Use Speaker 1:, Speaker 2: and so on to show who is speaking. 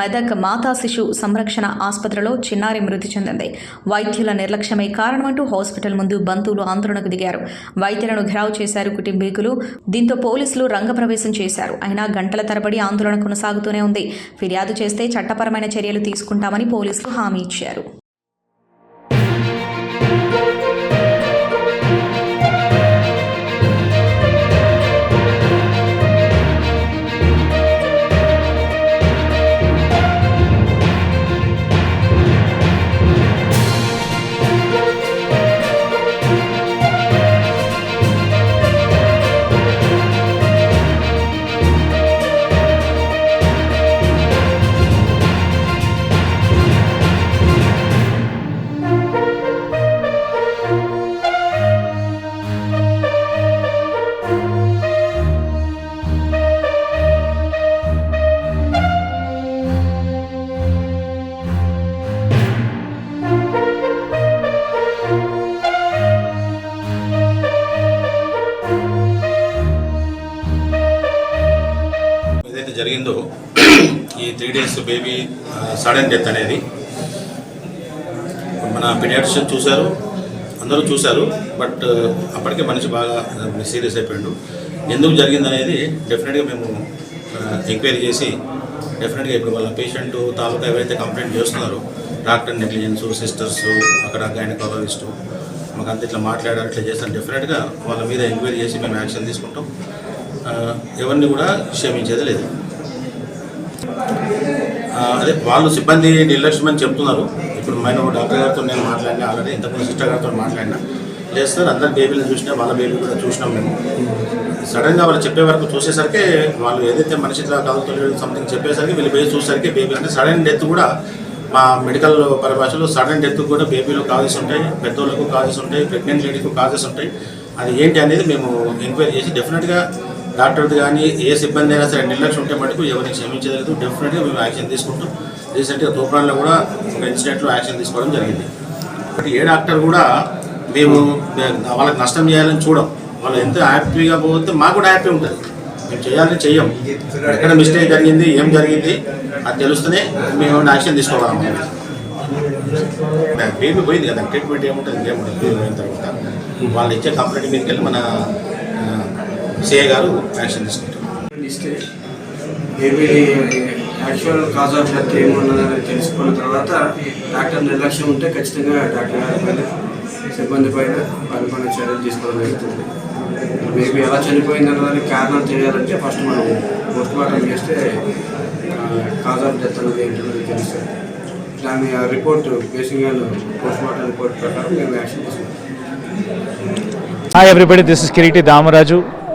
Speaker 1: మెదక్ మాతా శిశు సంరక్షణ ఆసుపత్రిలో చిన్నారి మృతి చెందింది. వైద్యుల నిర్లక్ష్యమే కారణమంటూ హాస్పిటల్ ముందు బంధువులు ఆందోళనకు దిగారు. వైద్యులను ఘెరావు చేశారు కుటుంబీకులు. దీంతో పోలీసులు రంగప్రవేశం చేశారు. అయినా గంటల తరబడి ఆందోళన కొనసాగుతూనే ఉంది. ఫిర్యాదు చేస్తే చట్టపరమైన చర్యలు తీసుకుంటామని పోలీసులు హామీ ఇచ్చారు.
Speaker 2: జరిగిందో ఈ three days baby sudden death అనేది. మన పిడియాట్రిషన్ చూశారు అందరూ చూశారు బట్ అప్పటికే మనిషి బాగా సీరియస్ అయిపోయాడు. ఎందుకు జరిగింది అనేది డెఫినెట్గా మేము ఎంక్వైరీ చేసి డెఫినెట్గా ఇప్పుడు వాళ్ళ పేషెంట్ తాలూకా ఎవరైతే కంప్లైంట్ చేస్తున్నారో డాక్టర్ నెగ్లిజెన్స్ సిస్టర్స్ అక్కడ గైనకాలజిస్టు మాకు అంత ఇట్లా మాట్లాడారు ఇట్లా చేస్తాను డెఫినెట్గా వాళ్ళ మీద ఎంక్వైరీ చేసి మేము యాక్షన్ తీసుకుంటాం. ఎవరిని కూడా క్షమించేది లేదు. అదే వాళ్ళు సిబ్బంది నిర్లక్ష్యమని చెప్తున్నారు. ఇప్పుడు నేను డాక్టర్ గారితో నేను మాట్లాడినా ఆల్రెడీ ఇంతకుముందు సిస్టర్ గారితో మాట్లాడినా. లేదు సార్ అందరు బేబీలను చూసినా వాళ్ళ బేబీ కూడా చూసినాం మేము. సడన్గా వాళ్ళు చెప్పే వరకు చూసేసరికి వాళ్ళు ఏదైతే మనిషి ఇట్లా సంథింగ్ చెప్పేసరికి వీళ్ళు బేబీ చూసేసరికి బేబీ అంటే సడన్ డెత్ కూడా మా మెడికల్ పరిభాషలో సడన్ డెత్ కూడా బేబీలో కాజెస్ ఉంటాయి పెద్దోళ్ళకు కాజెస్ ఉంటాయి ప్రెగ్నెంట్ లేడీకి కాజెస్ ఉంటాయి. అది ఏంటి అనేది మేము ఎంక్వైరీ చేసి డెఫినెట్గా డాక్టర్ది కానీ ఏ సిబ్బంది అయినా సరే నిర్లక్ష్యం ఉంటే మటుకు ఎవరిని క్షమించలేదు. డెఫినెట్గా మేము యాక్షన్ తీసుకుంటాం రీసెంట్గా తూప్రాన్లో కూడా ఒక ఇన్సిడెంట్లో యాక్షన్ తీసుకోవడం జరిగింది. బట్ ఏ డాక్టర్ కూడా మేము వాళ్ళకి నష్టం చేయాలని చూడం. వాళ్ళు ఎంత హ్యాపీగా పోతే మాకు కూడా హ్యాపీ ఉంటుంది. మేము చేయాలని చెయ్యం. ఎక్కడ మిస్టేక్ జరిగింది ఏం జరిగింది అది తెలుస్తూనే మేము యాక్షన్ తీసుకోగలం బేబీ పోయింది కదా ట్రీట్మెంట్ ఏముంటుంది ఏముంటుంది పోయిన తర్వాత. వాళ్ళు ఇచ్చే కంప్లైంట్ మీదకి వెళ్ళి మన సిఐ గారు యాక్షన్ తీసుకుంటారు.
Speaker 3: యాక్చువల్ కాజ్ ఆఫ్ డెత్ ఏమున్నదని తెలుసుకున్న తర్వాత డాక్టర్ నిర్లక్ష్యం ఉంటే ఖచ్చితంగా డాక్టర్ గారి పైన సిబ్బంది పైన వారి పైన చర్యలు తీసుకోవడం జరుగుతుంది. బేబీ ఎలా చనిపోయింది అన్నదానికి కారణం తెలియాలంటే ఫస్ట్ మనం పోస్ట్ మార్టం చేస్తే కాజ్ ఆఫ్ డెత్ అనేది ఏంటన్నది తెలుస్తుంది. దాని రిపోర్ట్ బేసిక్గా పోస్ట్ మార్టం రిపోర్ట్ ప్రకారం మేము యాక్షన్ తీసుకుంటాం.
Speaker 4: Hi everybody, this is Kiriti Damaraju.